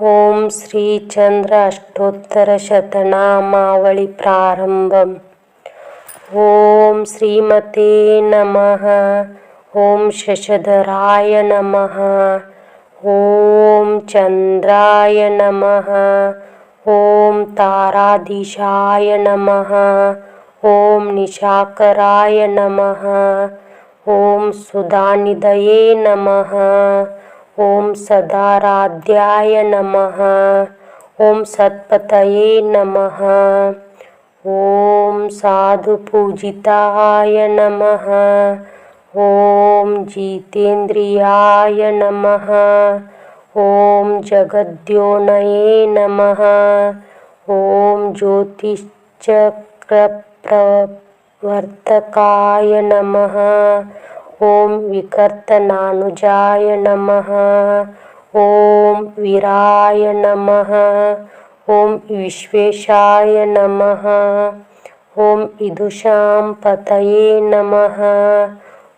ॐ श्रीचन्द्र अष्टोत्तरशतनामावळिप्रारम्भम् ॐ श्रीमते नमः। ॐ शशधराय नमः। ॐ चन्द्राय नमः। ॐ ताराधीशाय नमः। ॐ निशाकराय नमः। ॐ सुदानिधये नमः। ॐ सदाराध्याय नमः। ॐ सत्पतये नमः। ॐ साधुपूजिताय नमः। ॐ जितेन्द्रियाय नमः। ॐ जगद्योनये नमः। ॐ ज्योतिश्चक्रप्रवर्तकाय नमः। ओम विकर्तनानुजाय नमः। ओम वीराय नमः। ओम विश्वेशाय नमः। ओम विदुषां पतये नमः।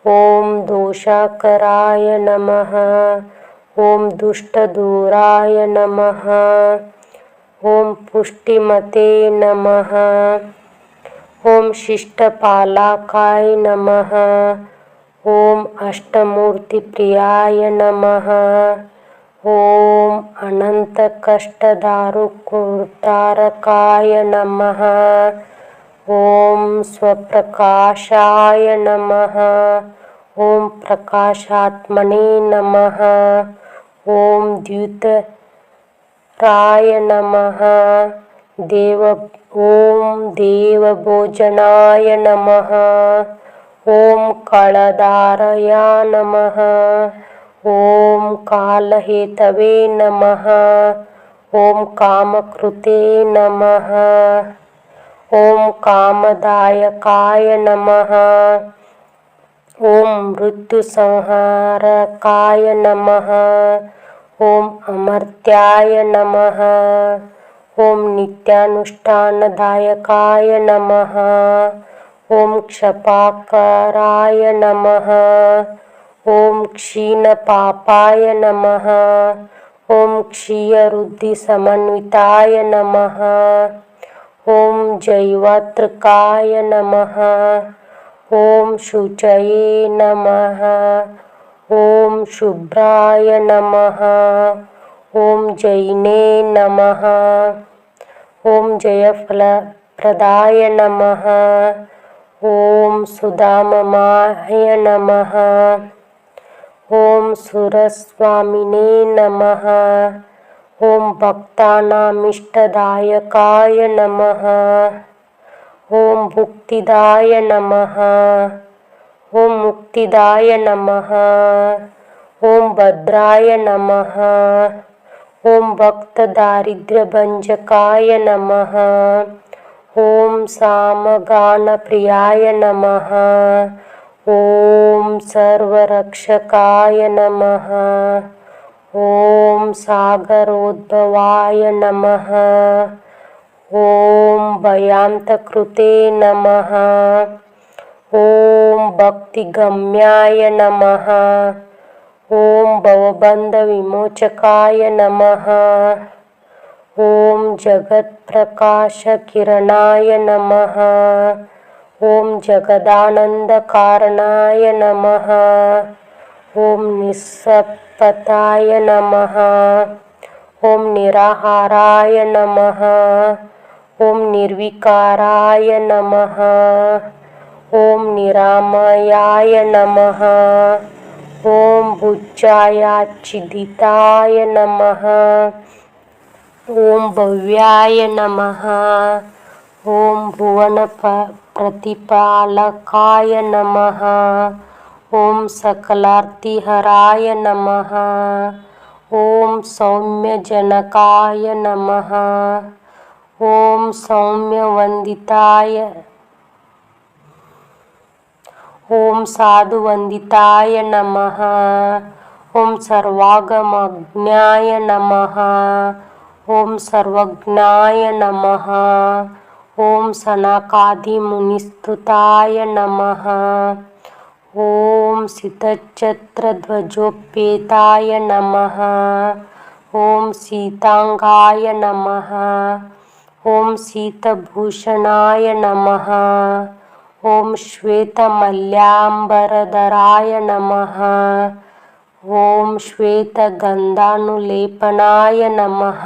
ओम दोषाकराय नमः। ओम दुष्टदूराय नमः। ओम पुष्टिमते नमः। ओम शिष्टपालाकाय नमः। ॐ अष्टमूर्तिप्रियाय नमः। ॐ अनन्तकष्टदारुकोर्तारकाय नमः। ॐ स्वप्रकाशाय नमः। ॐ प्रकाशात्मने नमः। ॐ द्युतराय नमः। देव ॐ देवभोजनाय नमः। ॐ कळदारया नमः। ॐ कालहेतवे नमः। ॐ कामकृते नमः। ॐ कामदायकाय नमः। ॐ मृत्युसंहारकाय नमः। ॐ अमर्त्याय नमः। ॐ नित्यानुष्ठानदायकाय नमः। ॐ क्षपाकाराय नमः। ॐ क्षीणपापाय नमः। ॐ क्षीयरुद्धिसमन्विताय नमः। ॐ जैवतृकाय नमः। ॐ शुचये नमः। ॐ शुभ्राय नमः। ॐ जैने नमः। ॐ जयफलप्रदाय नमः। ॐ सुदाममाय नमः। ॐ सुरस्वामिने नमः। ॐ भक्तानामिष्टदायकाय नमः। ॐ भुक्तिदाय नमः। ॐ मुक्तिदाय नमः। ॐ भद्राय नमः। ॐ भक्तदारिद्र्यभञ्जकाय नमः। ॐ सामगानप्रियाय नमः। ॐ सर्वरक्षकाय नमः। ॐ सागरोद्भवाय नमः। ॐ भयान्तकृते नमः। ॐ भक्तिगम्याय नमः। ॐ भवबन्धविमोचकाय नमः। ॐ जगत्प्रकाशकिरणाय नमः। ॐ जगदानन्दकारणाय नमः। ॐ निःसप्तय नमः। ॐ निराहाराय नमः। ॐ निर्विकाराय नमः। ॐ निरामयाय नमः। ॐ उच्चायाच्छिदिताय नमः। ॐ भव्याय नमः। ॐ भुवन प्रतिपालकाय नमः। ॐ सकलार्तिहराय नमः। ॐ सौम्यजनकाय नम। ॐ सौम्यवन्दिताय। ॐ साधुवन्दिताय नमः। ॐ सर्वागमज्ञाय नमः। ॐ सर्वज्ञाय नमः। ॐ सनकादिमुनिस्तुताय नमः। ॐ शितच्चत्रध्वजोपेताय नमः। ॐ सीताङ्गाय नमः। ॐ सीतभूषणाय नमः। ॐ श्वेतमल्याम्बरधराय नमः। ॐ श्वेतगन्धानुलेपनाय नमः।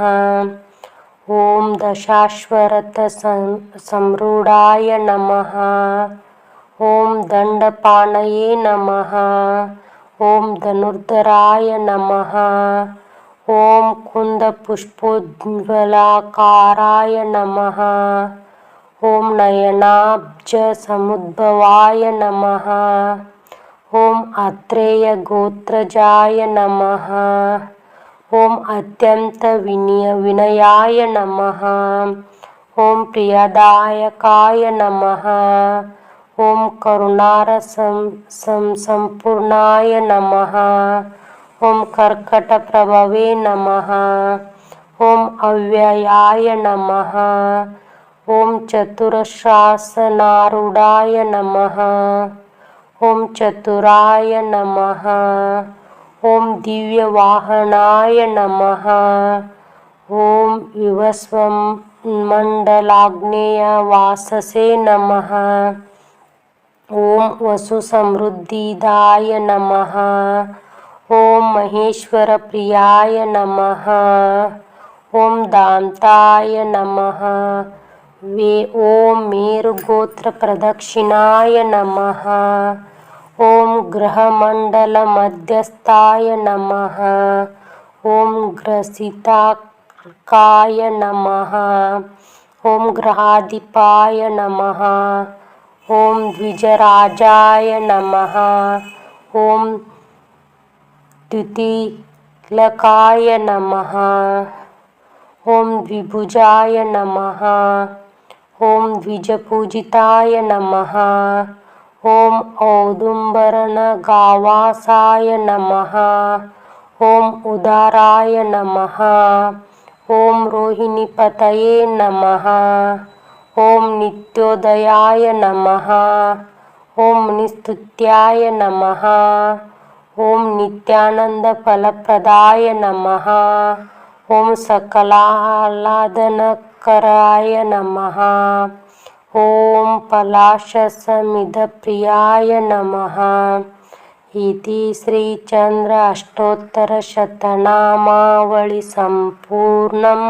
ॐ दशाश्वरथसंरूढाय नमः। ॐ दण्डपाणये नमः। ॐ धनुर्धराय नमः। ॐ कुन्दपुष्पोज्ज्वलाकाराय नमः। ॐ नयनाब्जसमुद्भवाय नमः ॐ अत्रेयगोत्रजाय नमः। ॐ अत्यन्तविनयाय नमः। ॐ प्रियदायकाय नमः। ॐ करुणारसंपूर्णाय नमः। ॐ कर्कटप्रभवे नमः। ॐ अव्ययाय नमः। ॐ चतुरश्रासनारूढाय नमः ॐ चतुराय नमः। ॐ दिव्यवाहनाय नमः। ॐ विवस्वमण्डलाग्नेयवाससे नमः। ॐ वसुसमृद्धिदाय नमः। ॐ महेश्वरप्रियाय नमः। ॐ दान्ताय नमः। ॐ मेरुगोत्रप्रदक्षिणाय नमः ॐ ग्रहमण्डलमध्यस्थाय नमः। ॐ ग्रसितार्काय नमः। ॐ ग्रहाधिपाय नमः। ॐ द्विजराजाय नमः। ॐ द्युतिलकाय नमः। ॐ द्विभुजाय नमः। ॐ द्विजपूजिताय नमः ॐ औदुम्बरनगावासाय नमः। ॐ उदाराय नमः। ॐ रोहिणीपतये नमः। ॐ नित्योदयाय नमः। ॐ निस्तुत्याय नमः। ॐ नित्यानन्दफलप्रदाय नमः। ॐ सकलाह्लादनकराय नमः ॐ पलाशसमिधप्रियाय नमः। इति श्रीचन्द्र अष्टोत्तरशतनामावळिसम्पूर्णम्